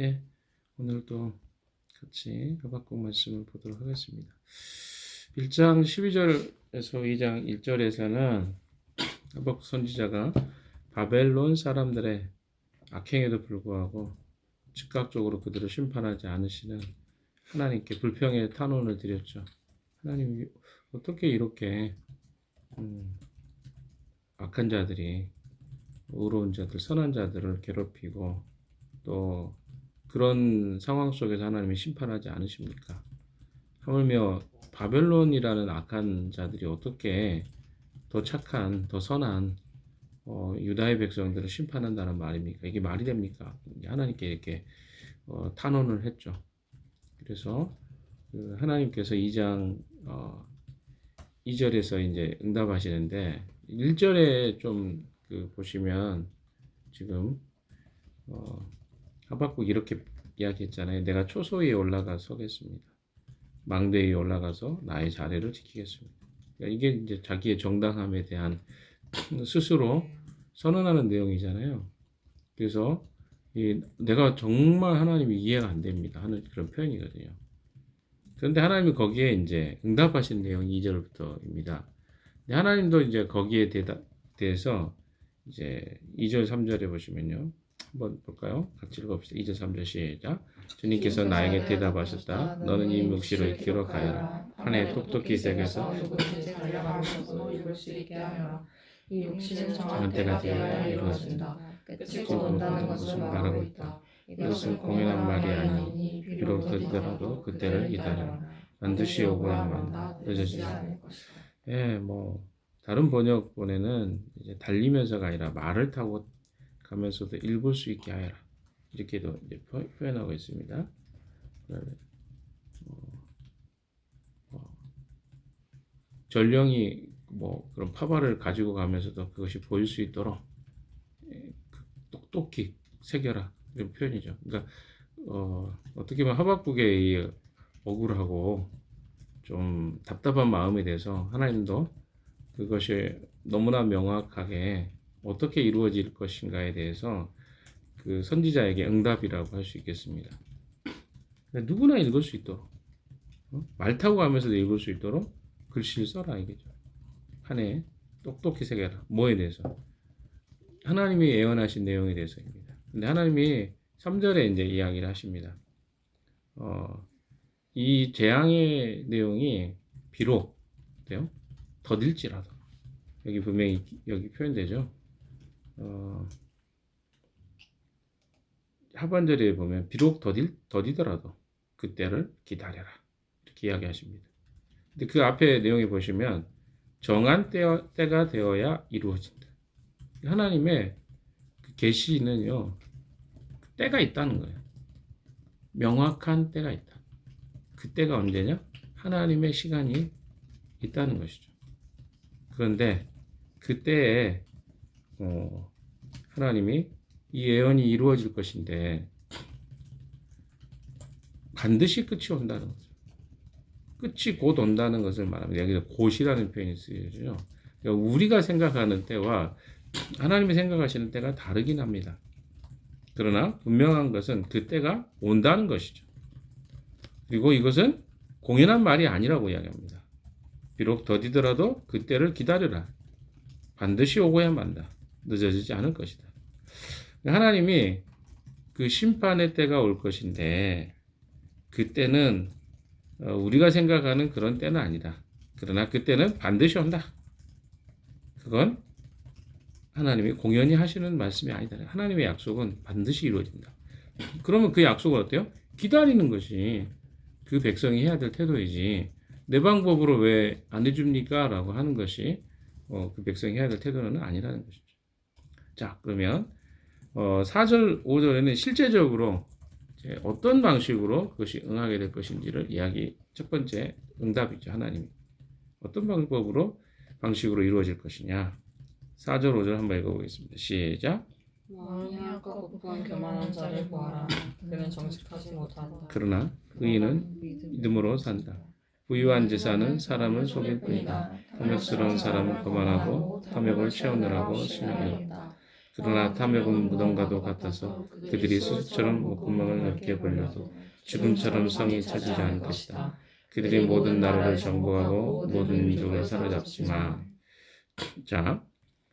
예, 오늘도 같이 하박국 말씀을 보도록 하겠습니다. 1장 12절에서 2장 1절에서는 하박국 선지자가 바벨론 사람들의 악행에도 불구하고 즉각적으로 그들을 심판하지 않으시는 하나님께 불평의 탄원을 드렸죠. 하나님 어떻게 이렇게 음, 악한 자들이 의로운 자들, 선한 자들을 괴롭히고 또 그런 상황 속에서 하나님이 심판하지 않으십니까? 하물며 바벨론이라는 악한 자들이 어떻게 더 착한, 더 선한 어, 유다의 백성들을 심판한다는 말입니까? 이게 말이 됩니까? 하나님께 이렇게 어, 탄원을 했죠. 그래서 그 하나님께서 2장 어, 2절에서 이제 응답하시는데 1절에 좀 그 보시면 지금 어, 하박국 이렇게 이야기했잖아요. 내가 초소위에 올라가 서겠습니다. 망대 위에 올라가서 나의 자리를 지키겠습니다. 그러니까 이게 이제 자기의 정당함에 대한 스스로 선언하는 내용이잖아요. 그래서 이 내가 정말 하나님이 이해가 안 됩니다 하는 그런 표현이거든요. 그런데 하나님이 거기에 이제 응답하신 내용이 2절부터입니다. 하나님도 이제 거기에 대해서 이제 2절 3절에 보시면요. 한번 볼까요? 같이 읽어봅시다. 2절 3절 시작. 주님께서 나에게 대답하셨다. 너는 이 묵시를 기록하여라. 판에 똑똑히 새겨서. 이 육신은 정한 때가 되어야 이루어진다. 끝이 곧 온다는 것을 말하고 있다. 이것은 공연한 말이 아니니 비록 듣더라도 그때를 기다려라. 반드시 오고야만 늦어지지 않을 것이다. 예, 뭐 다른 번역본에는 이제 달리면서가 아니라 말을 타고 가면서도 읽을 수 있게 하여라 이렇게도 표현하고 있습니다. 그다음에 어, 어, 전령이 뭐 그런 파발을 가지고 가면서도 그것이 보일 수 있도록 예, 그 똑똑히 새겨라 이런 표현이죠. 그러니까 어, 어떻게 보면 하박국의 이 억울하고 좀 답답한 마음에 대해서 하나님도 그것이 너무나 명확하게 어떻게 이루어질 것인가에 대해서 그 선지자에게 응답이라고 할 수 있겠습니다. 누구나 읽을 수 있도록 어? 말 타고 가면서도 읽을 수 있도록 글씨를 써라 이게죠. 판에 똑똑히 새겨라. 뭐에 대해서? 하나님이 예언하신 내용에 대해서입니다. 근데 하나님이 3절에 이제 이야기를 하십니다. 어, 이 재앙의 내용이 비록 돼요? 더딜지라도 여기 분명히 여기 표현되죠. 어, 하반절에 보면 비록 더딜 더디더라도 그때를 기다려라 이렇게 이야기하십니다. 근데 그 앞에 내용에 보시면 정한 때, 때가 되어야 이루어진다. 하나님의 그 계시는요 때가 있다는 거예요. 명확한 때가 있다. 그 때가 언제냐? 하나님의 시간이 있다는 것이죠. 그런데 그때에 어, 하나님이 이 예언이 이루어질 것인데 반드시 끝이 온다는 거죠. 끝이 곧 온다는 것을 말합니다. 여기서 곧이라는 표현이 쓰여져요. 그러니까 우리가 생각하는 때와 하나님이 생각하시는 때가 다르긴 합니다. 그러나 분명한 것은 그 때가 온다는 것이죠. 그리고 이것은 공연한 말이 아니라고 이야기합니다. 비록 더디더라도 그 때를 기다려라. 반드시 오고야 만다. 늦어지지 않을 것이다. 하나님이 그 심판의 때가 올 것인데 그때는 어, 우리가 생각하는 그런 때는 아니다. 그러나 그때는 반드시 온다. 그건 하나님이 공연히 하시는 말씀이 아니다. 하나님의 약속은 반드시 이루어진다. 그러면 그 약속은 어때요? 기다리는 것이 그 백성이 해야 될 태도이지 내 방법으로 왜 안 해줍니까? 라고 하는 것이 어, 그 백성이 해야 될 태도는 아니라는 것이죠. 자 그러면 어, 4절 5절에는 실제적으로 어떤 방식으로 그것이 응하게 될 것인지를 이야기 첫 번째 응답이죠 하나님이 어떤 방법으로 방식으로 이루어질 것이냐. 4절 5절 한번 읽어보겠습니다. 시작. 왕이야가 고품한 교만한 자를 보아라. 그는 정직하지 못한다. 그러나 의인은 믿음으로 산다. 부유한 제사는 사람을 속일 뿐이다. 탐욕스러운 사람은 거만하고 탐욕을 채우느라고 심령이 그러나 탐욕은 무덤과도 같아서 그들이 수수처럼 목구멍을 넓게 벌려도 죽음처럼 성이 차지지 않을 것이다. 그들이 모든 나라를 정복하고 모든 민족을 사로잡지만 자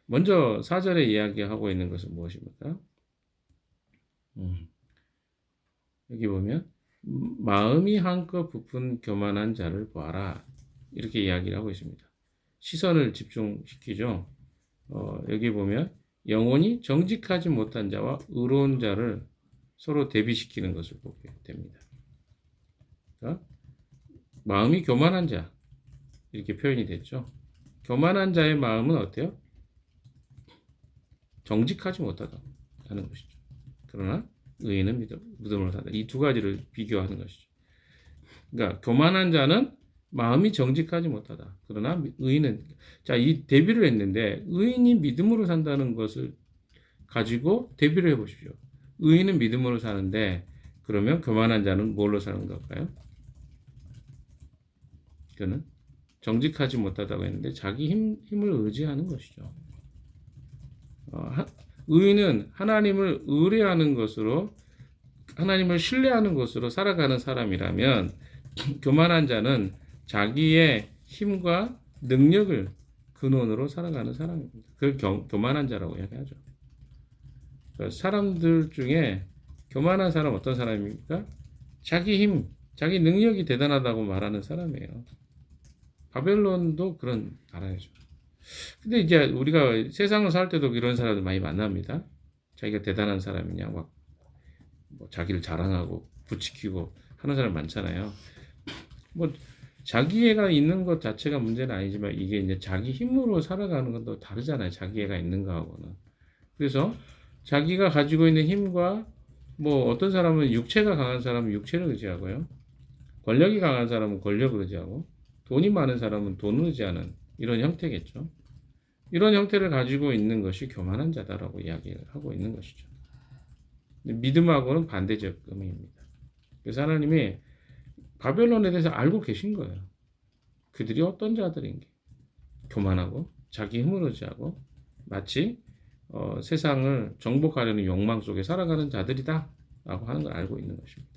먼저 사절에 이야기하고 있는 것은 무엇입니까? 음, 여기 보면 음, 마음이 한껏 부푼 교만한 자를 보아라 이렇게 이야기를 하고 있습니다. 시선을 집중시키죠. 어, 여기 보면 영혼이 정직하지 못한 자와 의로운 자를 서로 대비시키는 것을 보게 됩니다. 그러니까 마음이 교만한 자 이렇게 표현이 됐죠. 교만한 자의 마음은 어때요? 정직하지 못하다 하는 것이죠. 그러나 의인은 믿음, 믿음으로 산다. 이 두 가지를 비교하는 것이죠. 그러니까 교만한 자는 마음이 정직하지 못하다. 그러나 의인은 자, 이 대비를 했는데 의인이 믿음으로 산다는 것을 가지고 대비를 해 보십시오. 의인은 믿음으로 사는데 그러면 교만한 자는 뭘로 사는 걸까요? 그는 정직하지 못하다고 했는데 자기 힘, 힘을 의지하는 것이죠. 어, 하, 의인은 하나님을 의뢰하는 것으로 하나님을 신뢰하는 것으로 살아가는 사람이라면 교만한 자는 자기의 힘과 능력을 근원으로 살아가는 사람입니다. 교, 교만한 자라고 이야기하죠. 그러니까 사람들 중에 교만한 사람 어떤 사람입니까? 자기 힘, 자기 능력이 대단하다고 말하는 사람이에요. 바벨론도 그런 나라죠. 근데 이제 우리가 세상을 살 때도 이런 사람들 많이 만납니다. 자기가 대단한 사람이냐, 막, 뭐 자기를 자랑하고 부추기고 하는 사람 많잖아요. 뭐, 자기애가 있는 것 자체가 문제는 아니지만 이게 이제 자기 힘으로 살아가는 건 또 다르잖아요. 자기애가 있는 거하고는. 그래서 자기가 가지고 있는 힘과 뭐 어떤 사람은 육체가 강한 사람은 육체를 의지하고요. 권력이 강한 사람은 권력을 의지하고 돈이 많은 사람은 돈을 의지하는 이런 형태겠죠. 이런 형태를 가지고 있는 것이 교만한 자다라고 이야기를 하고 있는 것이죠. 믿음하고는 반대적 의미입니다. 그래서 하나님이 바벨론에 대해서 알고 계신 거예요. 그들이 어떤 자들인 게 교만하고 자기 힘을 의지하고 마치 어, 세상을 정복하려는 욕망 속에 살아가는 자들이다 라고 하는 걸 알고 있는 것입니다.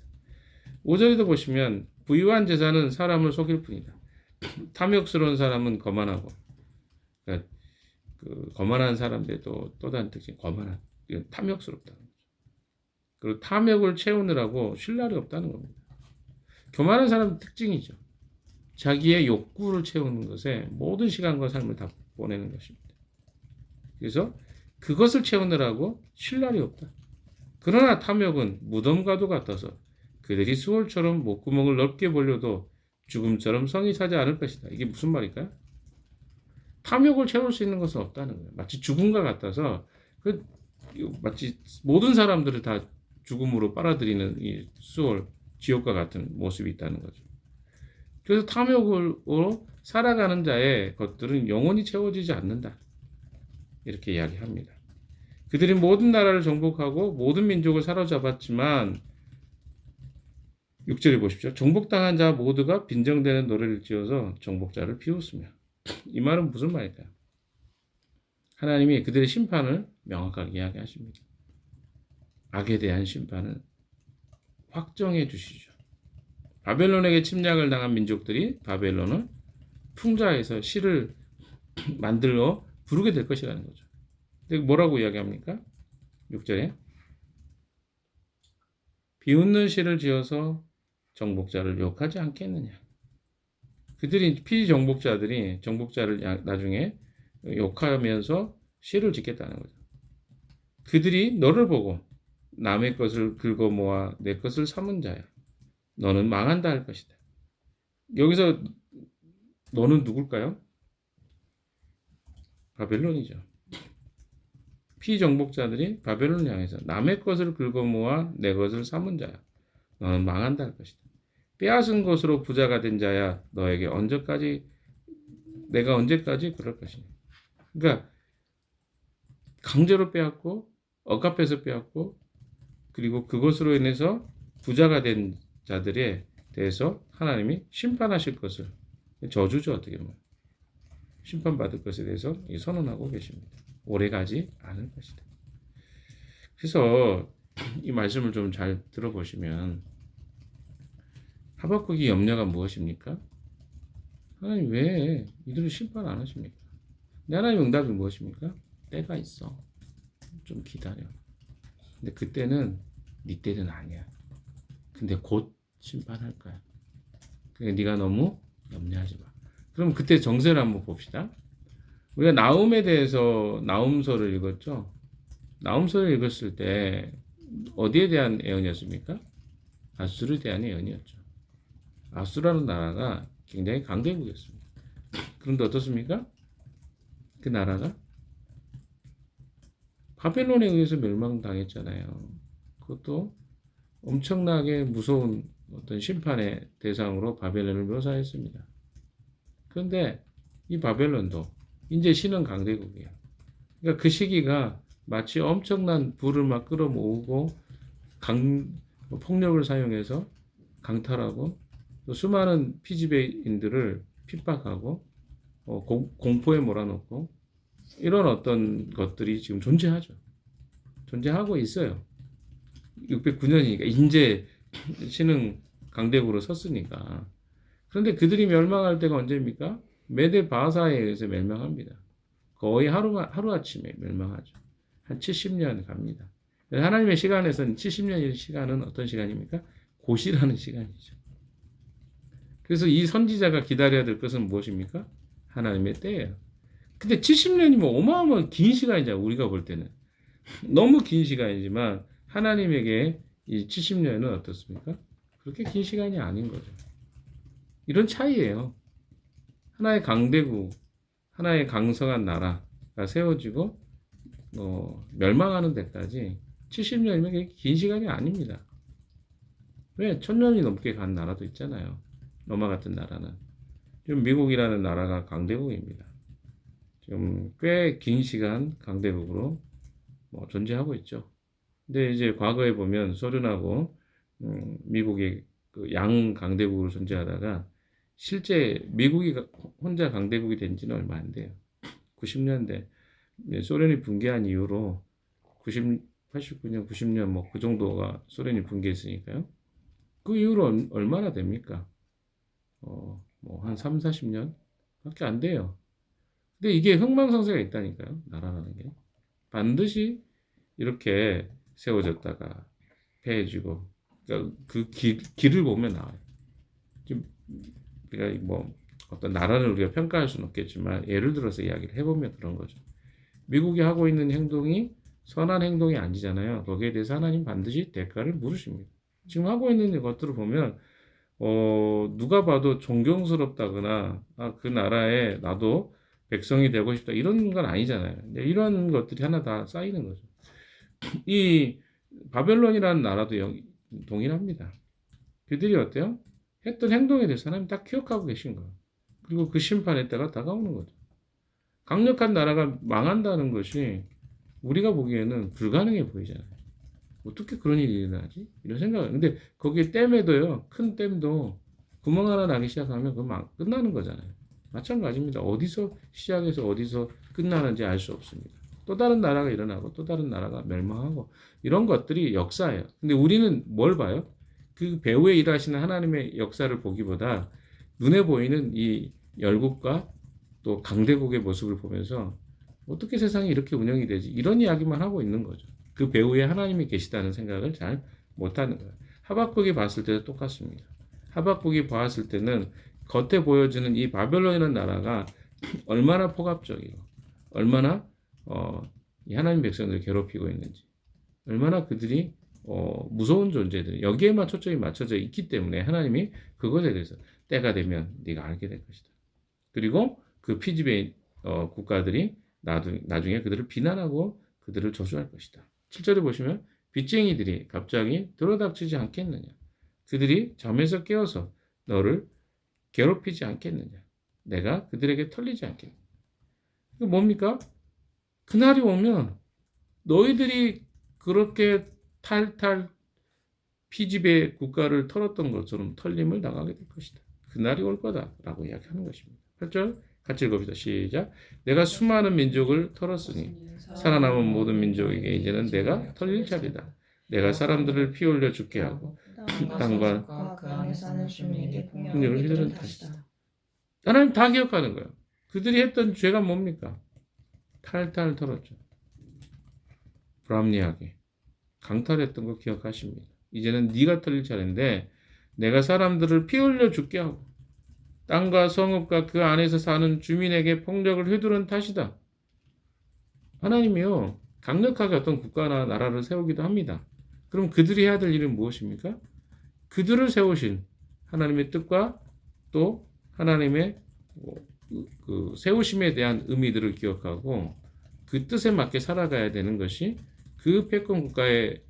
5절에도 보시면 부유한 재산은 사람을 속일 뿐이다. 탐욕스러운 사람은 거만하고 그러니까 그 거만한 사람들도 또 다른 특징 거만한 탐욕스럽다는 거죠. 그리고 탐욕을 채우느라고 쉴 날이 없다는 겁니다. 교만한 사람 특징이죠. 자기의 욕구를 채우는 것에 모든 시간과 삶을 다 보내는 것입니다. 그래서 그것을 채우느라고 쉴 날이 없다. 그러나 탐욕은 무덤과도 같아서 그들이 수월처럼 목구멍을 넓게 벌려도 죽음처럼 성이 차지 않을 것이다. 이게 무슨 말일까요? 탐욕을 채울 수 있는 것은 없다는 거예요. 마치 죽음과 같아서 그 마치 모든 사람들을 다 죽음으로 빨아들이는 이 수월 지옥과 같은 모습이 있다는 거죠. 그래서 탐욕으로 살아가는 자의 것들은 영원히 채워지지 않는다. 이렇게 이야기합니다. 그들이 모든 나라를 정복하고 모든 민족을 사로잡았지만 6절에 보십시오. 정복당한 자 모두가 빈정되는 노래를 지어서 정복자를 비웃으며 이 말은 무슨 말일까요? 하나님이 그들의 심판을 명확하게 이야기하십니다. 악에 대한 심판을 확정해 주시죠. 바벨론에게 침략을 당한 민족들이 바벨론을 풍자해서 시를 만들어 부르게 될 것이라는 거죠. 근데 뭐라고 이야기합니까? 6절에 비웃는 시를 지어서 정복자를 욕하지 않겠느냐. 그들이 피정복자들이 정복자를 나중에 욕하면서 시를 짓겠다는 거죠. 그들이 너를 보고 남의 것을 긁어 모아 내 것을 삼은 자야. 너는 망한다 할 것이다. 여기서 너는 누굴까요? 바벨론이죠. 피정복자들이 바벨론을 향해서 남의 것을 긁어 모아 내 것을 삼은 자야. 너는 망한다 할 것이다. 빼앗은 것으로 부자가 된 자야. 너에게 언제까지 내가 언제까지 그럴 것이냐. 그러니까 강제로 빼앗고 억압해서 빼앗고 그리고 그것으로 인해서 부자가 된 자들에 대해서 하나님이 심판하실 것을 저주죠 어떻게 보면 심판받을 것에 대해서 선언하고 계십니다. 오래 가지 않을 것이다. 그래서 이 말씀을 좀 잘 들어보시면 하박국이 염려가 무엇입니까? 하나님 왜 이들을 심판 안 하십니까? 하나님 응답이 무엇입니까? 때가 있어. 좀 기다려. 근데 그때는 네 때는 아니야. 근데 곧 심판할 거야. 그러니까 네가 너무 염려하지 마. 그럼 그때 정세를 한번 봅시다. 우리가 나움에 대해서 나움서를 읽었죠. 나움서를 읽었을 때 어디에 대한 예언이었습니까? 아수르에 대한 예언이었죠. 아수라는 나라가 굉장히 강대국이었습니다. 그런데 어떻습니까? 그 나라가 바벨론에 의해서 멸망당했잖아요. 그것도 엄청나게 무서운 어떤 심판의 대상으로 바벨론을 묘사했습니다. 그런데 이 바벨론도 이제 신은 강대국이에요. 그러니까 그 시기가 마치 엄청난 불을 막 끌어모으고 강 폭력을 사용해서 강탈하고 또 수많은 피지배인들을 핍박하고 어, 공, 공포에 몰아넣고 이런 어떤 것들이 지금 존재하죠. 존재하고 있어요. 609년이니까 이제 신흥 강대국으로 섰으니까. 그런데 그들이 멸망할 때가 언제입니까? 메데 바사에 의해서 멸망합니다. 거의 하루 하루 아침에 멸망하죠. 한 70년 갑니다. 하나님의 시간에서는 70년의 시간은 어떤 시간입니까? 고시라는 시간이죠. 그래서 이 선지자가 기다려야 될 것은 무엇입니까? 하나님의 때예요. 근데 70년이면 어마어마한 긴 시간이잖아, 우리가 볼 때는. 너무 긴 시간이지만, 하나님에게 이 70년은 어떻습니까? 그렇게 긴 시간이 아닌 거죠. 이런 차이예요. 하나의 강대국, 하나의 강성한 나라가 세워지고, 어, 멸망하는 데까지 70년이면 그게 긴 시간이 아닙니다. 왜? 천년이 넘게 간 나라도 있잖아요. 로마 같은 나라는. 지금 미국이라는 나라가 강대국입니다. 지금 꽤 긴 시간 강대국으로 뭐 존재하고 있죠. 근데 이제 과거에 보면 소련하고 음, 미국이 그 양 강대국으로 존재하다가 실제 미국이 혼자 강대국이 된 지는 얼마 안 돼요. 90년대 소련이 붕괴한 이후로 90, 89년, 90년 뭐 그 정도가 소련이 붕괴했으니까요. 그 이후로 얼마나 됩니까? 어, 뭐 한 3, 40년 밖에 안 돼요. 근데 이게 흥망성쇠가 있다니까요. 나라라는 게. 반드시 이렇게 세워졌다가 폐해지고 그러니까 그 길, 길을 보면 나와요. 지금 우리가 뭐 어떤 나라를 우리가 평가할 수는 없겠지만 예를 들어서 이야기를 해보면 그런 거죠. 미국이 하고 있는 행동이 선한 행동이 아니잖아요. 거기에 대해서 하나님 반드시 대가를 물으십니다. 지금 하고 있는 것들을 보면 어, 누가 봐도 존경스럽다거나 아, 그 나라에 나도 백성이 되고 싶다 이런 건 아니잖아요. 근데 이런 것들이 하나 다 쌓이는 거죠. 이 바벨론이라는 나라도 영, 동일합니다. 그들이 어때요? 했던 행동에 대해서 하나님 딱 기억하고 계신 거예요. 그리고 그 심판의 때가 다가오는 거죠. 강력한 나라가 망한다는 것이 우리가 보기에는 불가능해 보이잖아요. 어떻게 그런 일이 일어나지? 이런 생각을. 근데 거기에 댐에도요, 큰 댐도 구멍 하나 나기 시작하면 그만 끝나는 거잖아요. 마찬가지입니다. 어디서 시작해서 어디서 끝나는지 알 수 없습니다. 또 다른 나라가 일어나고 또 다른 나라가 멸망하고 이런 것들이 역사예요. 근데 우리는 뭘 봐요? 그 배후에 일하시는 하나님의 역사를 보기보다 눈에 보이는 이 열국과 또 강대국의 모습을 보면서 어떻게 세상이 이렇게 운영이 되지? 이런 이야기만 하고 있는 거죠. 그 배후에 하나님이 계시다는 생각을 잘 못하는 거예요. 하박국이 봤을 때도 똑같습니다. 하박국이 봤을 때는 겉에 보여지는 이 바벨론이라는 나라가 얼마나 폭압적이고 얼마나 어, 이 하나님 백성들을 괴롭히고 있는지 얼마나 그들이 어, 무서운 존재들 여기에만 초점이 맞춰져 있기 때문에 하나님이 그것에 대해서 때가 되면 네가 알게 될 것이다. 그리고 그 피지배 어, 국가들이 나중, 나중에 그들을 비난하고 그들을 저주할 것이다. 7절에 보시면 빚쟁이들이 갑자기 들어닥치지 않겠느냐. 그들이 잠에서 깨어서 너를 괴롭히지 않겠느냐. 내가 그들에게 털리지 않겠느냐. 그 뭡니까? 그날이 오면 너희들이 그렇게 탈탈 피집의 국가를 털었던 것처럼 털림을 당하게 될 것이다. 그날이 올 거다라고 이야기하는 것입니다. 8절 같이 읽어봅시다. 시작. 내가 수많은 민족을 털었으니 살아남은 모든 민족에게 이제는 내가 털릴 차례다. 내가 사람들을 피 흘려 죽게 하고 땅과 그 안에 사는 주민에게 휘두른 탓이다. 탓이다. 하나님 다 기억하는 거예요. 그들이 했던 죄가 뭡니까? 탈탈 털었죠. 불합리하게 강탈했던 거 기억하십니다. 이제는 네가 털릴 차례인데 내가 사람들을 피 흘려 죽게 하고 땅과 성읍과 그 안에서 사는 주민에게 폭력을 휘두른 탓이다. 하나님이요 강력하게 어떤 국가나 나라를 세우기도 합니다. 그럼 그들이 해야 될 일은 무엇입니까? 그들을 세우신 하나님의 뜻과 또 하나님의 그 세우심에 대한 의미들을 기억하고 그 뜻에 맞게 살아가야 되는 것이 그 패권 국가의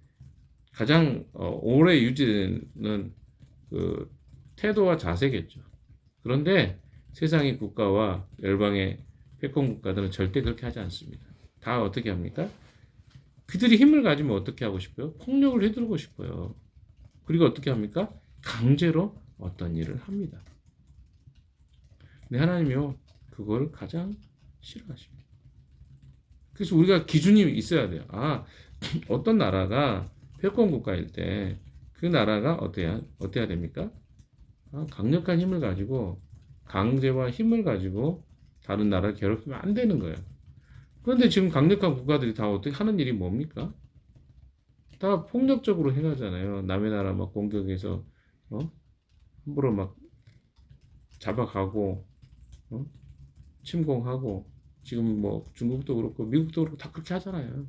가장 어, 오래 유지되는 그 태도와 자세겠죠. 그런데 세상의 국가와 열방의 패권 국가들은 절대 그렇게 하지 않습니다. 다 어떻게 합니까? 그들이 힘을 가지면 어떻게 하고 싶어요? 폭력을 휘두르고 싶어요. 그리고 어떻게 합니까? 강제로 어떤 일을 합니다. 근데 하나님이요, 그걸 가장 싫어하십니다. 그래서 우리가 기준이 있어야 돼요. 아, 어떤 나라가 패권 국가일 때 그 나라가 어때야 어때야 됩니까? 아, 강력한 힘을 가지고 강제와 힘을 가지고 다른 나라를 괴롭히면 안 되는 거예요. 그런데 지금 강력한 국가들이 다 어떻게 하는 일이 뭡니까? 다 폭력적으로 행하잖아요. 남의 나라 막 공격해서 어? 함부로 막 잡아가고 어? 침공하고 지금 뭐 중국도 그렇고 미국도 그렇고 다 그렇게 하잖아요.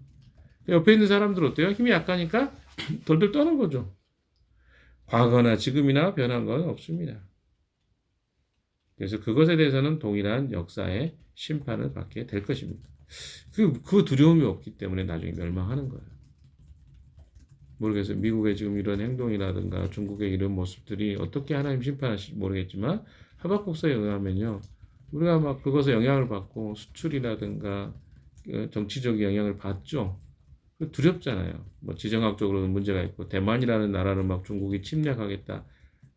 옆에 있는 사람들 어때요? 힘이 약하니까 덜덜 떠는 거죠. 과거나 지금이나 변한 건 없습니다. 그래서 그것에 대해서는 동일한 역사의 심판을 받게 될 것입니다. 그, 그 두려움이 없기 때문에 나중에 멸망하는 거예요. 모르겠어요. 미국의 지금 이런 행동이라든가 중국의 이런 모습들이 어떻게 하나님 심판하실지 모르겠지만 하박국서에 의하면요. 우리가 막 그것에 영향을 받고 수출이라든가 어, 정치적 영향을 받죠. 그 두렵잖아요. 뭐 지정학적으로는 문제가 있고 대만이라는 나라를 막 중국이 침략하겠다.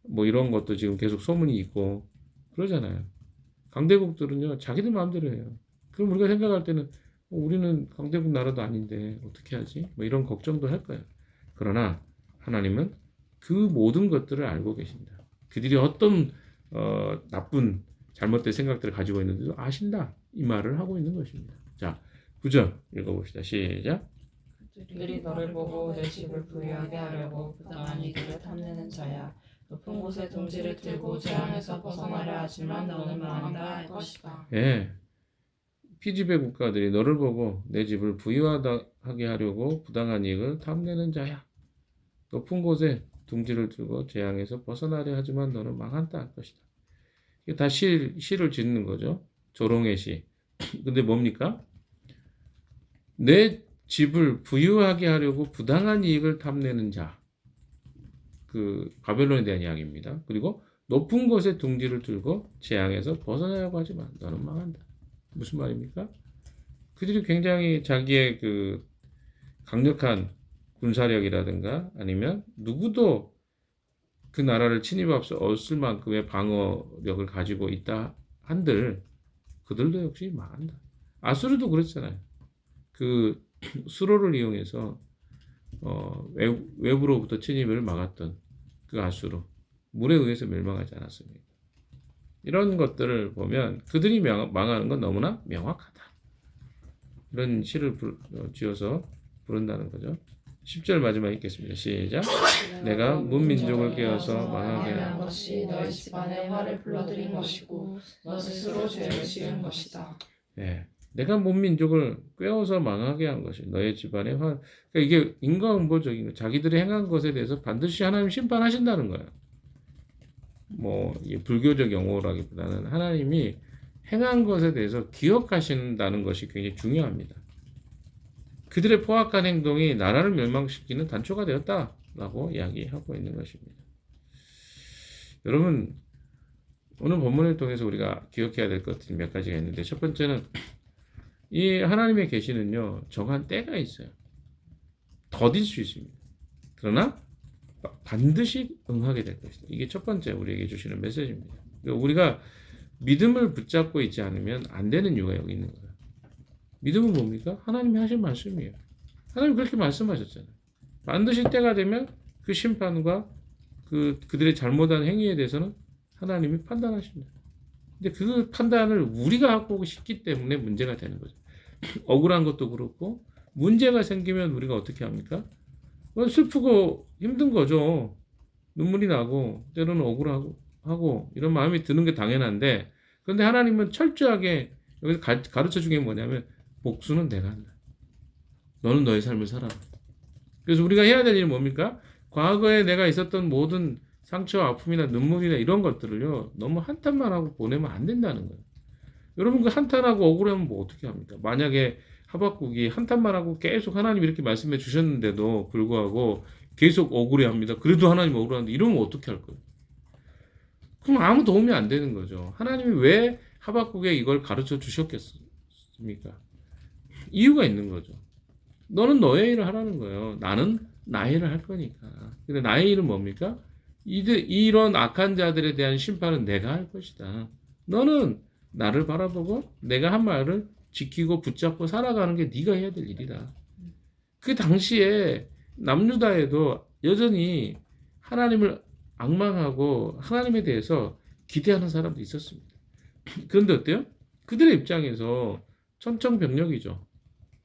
뭐 이런 것도 지금 계속 소문이 있고 그러잖아요. 강대국들은요 자기들 마음대로 해요. 그럼 우리가 생각할 때는 어, 우리는 강대국 나라도 아닌데 어떻게 하지? 뭐 이런 걱정도 할 거예요. 그러나 하나님은 그 모든 것들을 알고 계신다. 그들이 어떤 어, 나쁜 잘못된 생각들을 가지고 있는지도 아신다. 이 말을 하고 있는 것입니다. 자, 9절 읽어봅시다. 시작. 그들이 너를 보고 내 집을 부유하게 하려고 부당한 이들을 탐내는 자야. 높은 곳에 둥지를 들고 재앙에서 벗어나려 하지만 너는 망한다 할 것이다. 예. 피지배 국가들이 너를 보고 내 집을 부유하게 하려고 부당한 이익을 탐내는 자야. 높은 곳에 둥지를 들고 재앙에서 벗어나려 하지만 너는 망한다 할 것이다. 이게 다 시, 시를 짓는 거죠. 조롱의 시. 근데 뭡니까? 내 집을 부유하게 하려고 부당한 이익을 탐내는 자. 그 바벨론에 대한 이야기입니다. 그리고 높은 곳에 둥지를 들고 재앙에서 벗어나려고 하지만 너는 망한다. 무슨 말입니까? 그들이 굉장히 자기의 그 강력한 군사력이라든가 아니면 누구도 그 나라를 침입할 수 없을 만큼의 방어력을 가지고 있다 한들 그들도 역시 망한다. 아수르도 그랬잖아요. 그 수로를 이용해서 어, 외, 외부로부터 침입을 막았던 그 아수르 물에 의해서 멸망하지 않았습니까? 이런 것들을 보면 그들이 명, 망하는 건 너무나 명확하다. 이런 시를 어, 지어서 부른다는 거죠. 10절 마지막 읽겠습니다. 시작. 내가 문민족을 깨어서 망하게 한한 것이 너희 집안에 화를 불러들인 것이고 너 스스로 죄를 지은 것이다. 예. 내가 문민족을 꿰어서 망하게 한 것이 너의 집안의 화. 그러니까 이게 인과응보적인 거. 자기들이 행한 것에 대해서 반드시 하나님 심판하신다는 거예요. 뭐 불교적 용어라기보다는 하나님이 행한 것에 대해서 기억하신다는 것이 굉장히 중요합니다. 그들의 포악한 행동이 나라를 멸망시키는 단초가 되었다라고 이야기하고 있는 것입니다. 여러분 오늘 본문을 통해서 우리가 기억해야 될 것들이 몇 가지가 있는데 첫 번째는 이 하나님의 계시는요 정한 때가 있어요. 더딜 수 있습니다. 그러나 반드시 응하게 될 것이다. 이게 첫 번째 우리에게 주시는 메시지입니다. 그러니까 우리가 믿음을 붙잡고 있지 않으면 안 되는 이유가 여기 있는 거예요. 믿음은 뭡니까? 하나님이 하신 말씀이에요. 하나님 그렇게 말씀하셨잖아요. 반드시 때가 되면 그 심판과 그 그들의 잘못한 행위에 대해서는 하나님이 판단하십니다. 근데 그 판단을 우리가 하고 싶기 때문에 문제가 되는 거죠. 억울한 것도 그렇고 문제가 생기면 우리가 어떻게 합니까? 어, 슬프고 힘든 거죠. 눈물이 나고 때로는 억울하고 하고 이런 마음이 드는 게 당연한데 그런데 하나님은 철저하게 여기서 가, 가르쳐 주게 뭐냐면 복수는 내가 한다. 너는 너의 삶을 살아라. 그래서 우리가 해야 될 일은 뭡니까? 과거에 내가 있었던 모든 상처, 아픔이나 눈물이나 이런 것들을요 너무 한탄만 하고 보내면 안 된다는 거예요. 여러분 그 한탄하고 억울하면 뭐 어떻게 합니까? 만약에 하박국이 한탄만 하고 계속 하나님 이렇게 말씀해 주셨는데도 불구하고 계속 억울해 합니다. 그래도 하나님 억울한데 이러면 어떻게 할 거예요? 그럼 아무 도움이 안 되는 거죠. 하나님이 왜 하박국에 이걸 가르쳐 주셨겠습니까? 이유가 있는 거죠. 너는 너의 일을 하라는 거예요. 나는 나의 일을 할 거니까. 근데 나의 일은 뭡니까? 이들, 이런 악한 자들에 대한 심판은 내가 할 것이다. 너는 나를 바라보고 내가 한 말을 지키고 붙잡고 살아가는 게 네가 해야 될 일이다. 그 당시에 남유다에도 여전히 하나님을 악망하고 하나님에 대해서 기대하는 사람도 있었습니다. 그런데 어때요? 그들의 입장에서 천청병력이죠.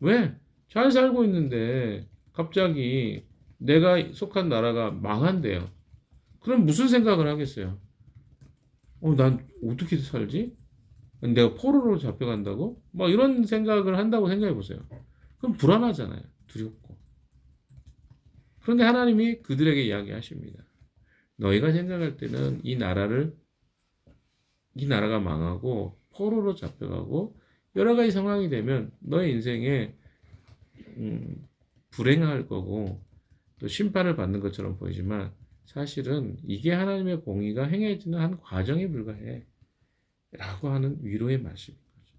왜? 잘 살고 있는데 갑자기 내가 속한 나라가 망한대요. 그럼 무슨 생각을 하겠어요? 어, 난 어떻게 살지? 내가 포로로 잡혀간다고? 막 이런 생각을 한다고 생각해 보세요. 그럼 불안하잖아요. 두렵고. 그런데 하나님이 그들에게 이야기하십니다. 너희가 생각할 때는 이 나라를 이 나라가 망하고 포로로 잡혀가고 여러 가지 상황이 되면 너의 인생에 음, 불행할 거고 또 심판을 받는 것처럼 보이지만 사실은 이게 하나님의 공의가 행해지는 한 과정에 불과해. 라고 하는 위로의 말씀인 거죠.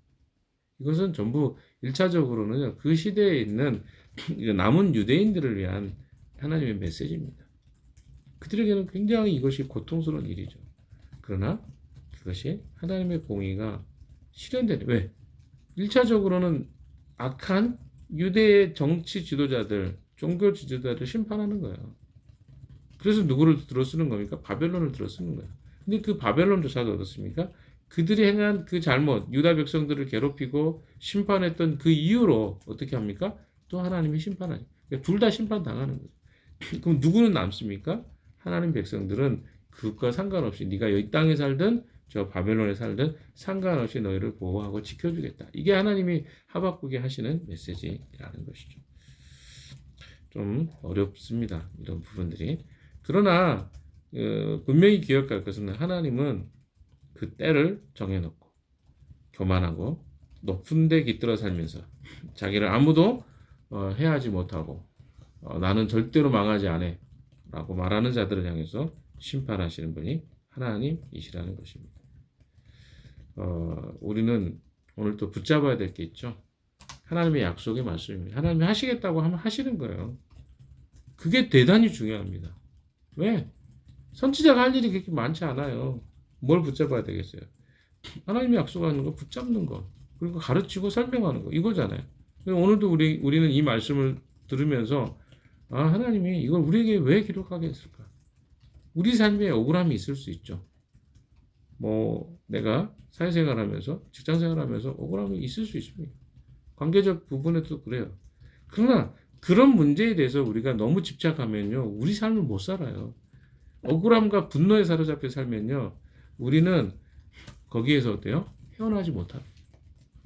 이것은 전부 1차적으로는 그 시대에 있는 남은 유대인들을 위한 하나님의 메시지입니다. 그들에게는 굉장히 이것이 고통스러운 일이죠. 그러나 그것이 하나님의 공의가 실현되는, 왜? 1차적으로는 악한 유대의 정치 지도자들, 종교 지도자들 심판하는 거예요. 그래서 누구를 들어쓰는 겁니까? 바벨론을 들어쓰는 거예요. 근데 그 바벨론조차도 어떻습니까? 그들이 행한 그 잘못, 유다 백성들을 괴롭히고 심판했던 그 이유로 어떻게 합니까? 또 하나님이 심판하니. 그러니까 둘다 심판 당하는 거죠. 그럼 누구는 남습니까? 하나님 백성들은 그것과 상관없이 네가 이 땅에 살든 저 바벨론에 살든 상관없이 너희를 보호하고 지켜주겠다. 이게 하나님이 하박국에 하시는 메시지라는 것이죠. 좀 어렵습니다. 이런 부분들이. 그러나 어, 분명히 기억할 것은 하나님은 그 때를 정해놓고 교만하고 높은 데 깃들어 살면서 자기를 아무도 어, 해하지 못하고 어, 나는 절대로 망하지 않아 라고 말하는 자들을 향해서 심판하시는 분이 하나님이시라는 것입니다. 어, 우리는 오늘 또 붙잡아야 될 게 있죠. 하나님의 약속의 말씀입니다. 하나님이 하시겠다고 하면 하시는 거예요. 그게 대단히 중요합니다. 왜? 선지자가 할 일이 그렇게 많지 않아요. 뭘 붙잡아야 되겠어요? 하나님이 약속하는 거 붙잡는 거 그리고 가르치고 설명하는 거 이거잖아요. 오늘도 우리 우리는 이 말씀을 들으면서 아 하나님이 이걸 우리에게 왜 기록하게 했을까? 우리 삶에 억울함이 있을 수 있죠. 뭐 내가 사회생활 하면서 직장생활 하면서 억울함이 있을 수 있습니다. 관계적 부분에도 그래요. 그러나 그런 문제에 대해서 우리가 너무 집착하면요 우리 삶을 못 살아요. 억울함과 분노에 사로잡혀 살면요 우리는 거기에서 어때요? 헤어나지 못합니다.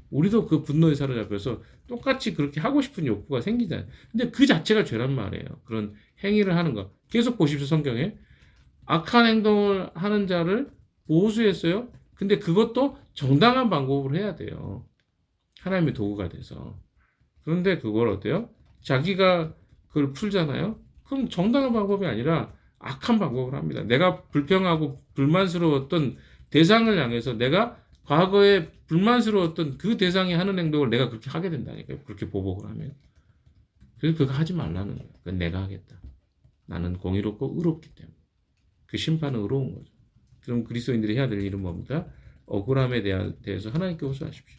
우리도 그 분노에 사로잡혀서 똑같이 그렇게 하고 싶은 욕구가 생기잖아요. 근데 그 자체가 죄란 말이에요. 그런 행위를 하는 거. 계속 보십시오, 성경에. 악한 행동을 하는 자를 보호수했어요. 근데 그것도 정당한 방법으로 해야 돼요. 하나님의 도구가 돼서. 그런데 그걸 어때요? 자기가 그걸 풀잖아요. 그럼 정당한 방법이 아니라 악한 방법을 합니다. 내가 불평하고 불만스러웠던 대상을 향해서 내가 과거에 불만스러웠던 그 대상이 하는 행동을 내가 그렇게 하게 된다니까요. 그렇게 보복을 하면. 그래서 그거 하지 말라는 거예요. 그건 내가 하겠다. 나는 공의롭고 의롭기 때문에. 그 심판은 의로운 거죠. 그럼 그리스도인들이 해야 될 일은 뭡니까? 억울함에 대한 대해서 하나님께 호소하십시오.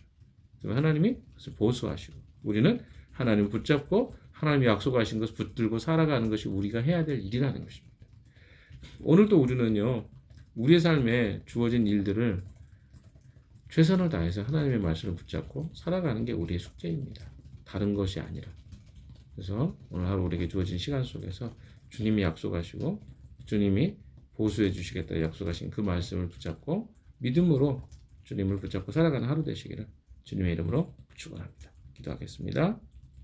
그럼 하나님이 그것을 보수하시고 우리는 하나님 붙잡고 하나님이 약속하신 것을 붙들고 살아가는 것이 우리가 해야 될 일이라는 것입니다. 오늘도 우리는요 우리의 삶에 주어진 일들을 최선을 다해서 하나님의 말씀을 붙잡고 살아가는 게 우리의 숙제입니다. 다른 것이 아니라. 그래서 오늘 하루 우리에게 주어진 시간 속에서 주님이 약속하시고 주님이 보수해 주시겠다 약속하신 그 말씀을 붙잡고 믿음으로 주님을 붙잡고 살아가는 하루 되시기를 주님의 이름으로 축원합니다. 기도하겠습니다.